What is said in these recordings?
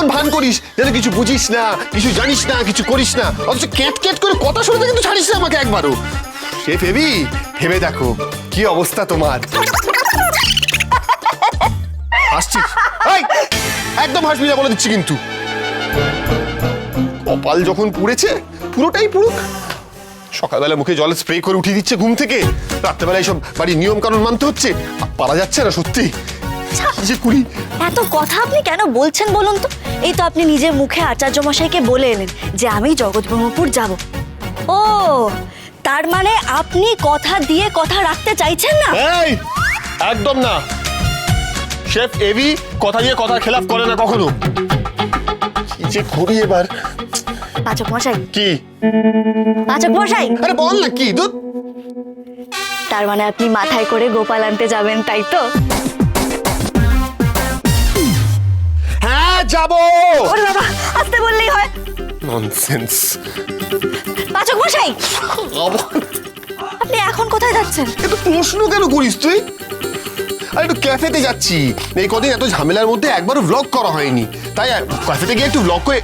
এমন ভান করিস যেন কিছু বুঝিস না কিছু জানিস না কিছু করিস না। অথচ ক্যাট ক্যাট করে কথা শুনতে কিন্তু ছাড়িস না আমাকে একবারও। সে ভেবি ভেবে দেখো কি অবস্থা তোমার? হাসছিস? একদম হাসবি না বলে দিচ্ছি কিন্তু। কপাল যখন পুড়েছে পুরোটাই পুরুক সকালবেলা মুখে জল স্প্রে করে উঠিয়ে দিচ্ছে ঘুম থেকে। রাত্রেবেলা এইসব বাড়ির নিয়ম কানুন মানতে হচ্ছে। পারা যাচ্ছে না সত্যি। এত কথা আপনি কেন বলছেন বলুন তো? এই তো আপনি নিজের মুখে আচার্য মশাইকে বলে এলেন যে আমি জগৎ ব্রহ্মপুর যাব। ও তার মানে আপনি কথা দিয়ে কথা রাখতে চাইছেন না? এই একদম না। শেফ এভি কথা দিয়ে কথা খেলাফ করে না কখনো। কি যে করি এবার? পাচক মশাই। কি? পাচক মশাই। আরে বল না কি? দুধ তার মানে আপনি মাথায় করে গোপাল আনতে যাবেন তাই তো? যাব। ওরে বাবা আসতে বললেই হয়। ননসেন্স পাচক মশাই! আপনি এখন কোথায় যাচ্ছেন? এত প্রশ্ন কেন করিস তুই? আর একটু ক্যাফেতে যাচ্ছি। এই কদিন এত ঝামেলার মধ্যে একবারও ব্লগ করা হয়নি। তাই ক্যাফেতে গিয়ে একটু ব্লগ করে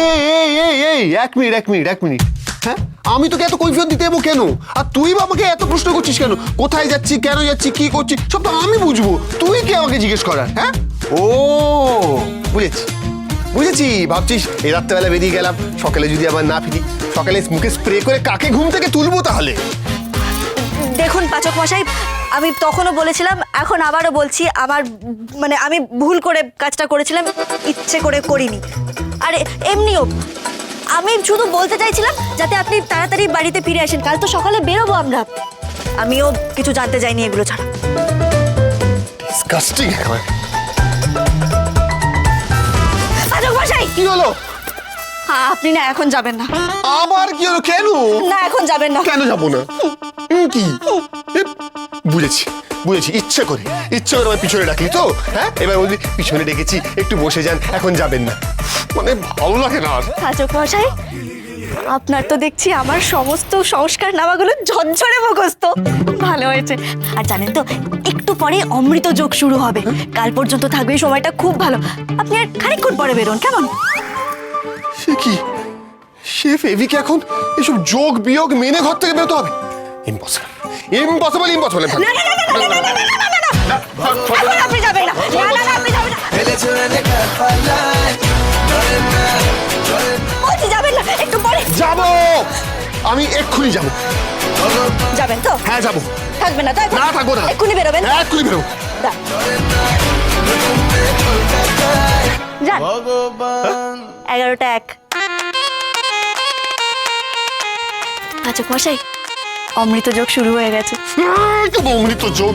এই এই এই এক মিনিট এক মিনিট এক মিনিট। হ্যাঁ? আমি তোকে এত কৈফিয়ত দিতে যাব কেন? আর তুই বা আমাকে এত প্রশ্ন করছিস কেন? কোথায় যাচ্ছি, কেন যাচ্ছি, কি করছি, সব তো আমি বুঝব। তুই কে আমাকে জিজ্ঞেস করার হ্যাঁ? ও, বুঝেছি। বুঝেছি, ভাবছিস এই রাত্রেবেলা বেরিয়ে গেলাম, সকালে যদি আবার না ফিরি, সকালে মুখে স্প্রে করে কাকে ঘুম থেকে তুলবো তাহলে? দেখুন, পাচক মশাই, আমি তখনও বলেছিলাম, এখন আবারও বলছি, আমার মানে আমি ভুল করে কাজটা করেছিলাম, ইচ্ছে করে করিনি। আর, এমনিও আমি শুধু বলতে চাইছিলাম যাতে আপনি তাড়াতাড়ি বাড়িতে ফিরে আসেন। কাল তো সকালে বেরোবো আমরা। আমিও কিছু জানতে চাইনি এগুলো ছাড়া। ডিসকাস্টিং পাচক মশাই! কি হলো? আপনি না এখন যাবেন না। আবার কি হলো? কেন? না এখন যাবেন না। কেন যাব না? হুম, কি? বুঝেছি বুঝেছি ইচ্ছে করে ইচ্ছে করে আমার পিছনে ডাকলি তো? হ্যাঁ? এবার পিছনে ডেকেছি একটু বসে যান এখন যাবেন না। মানে ভালো লাগে না মশাই আপনার তো দেখছি আমার সমস্ত সংস্কার নামাগুলো ঝরঝরে মুখস্থ ভালো হয়েছে আর জানেন তো একটু পরে অমৃত যোগ শুরু হবে কাল পর্যন্ত থাকবে সময়টা খুব ভালো আপনি আর খানিকক্ষণ পরে বেরোন কেমন সে কি শেফ এভিকে এখন এসব যোগ বিয়োগ মেনে ঘর থেকে বেরোতে হবে ইম্পসিবল ইম্পসিবল ইম্পসিবল না না না না না না না না না না না না যাবেন না না না না আপনি যাবেন না এক্ষুনি যাব। যাবেন তো? হ্যাঁ যাব। থাকবেন না তো? এখন? না থাকব না। এক্ষুনি বেরোবেন? হ্যাঁ এক্ষুনি বেরোবো। যান। এগারোটা এক। আচ্ছা মশাই অমৃত যোগ শুরু হয়ে গেছে। অমৃত যোগ।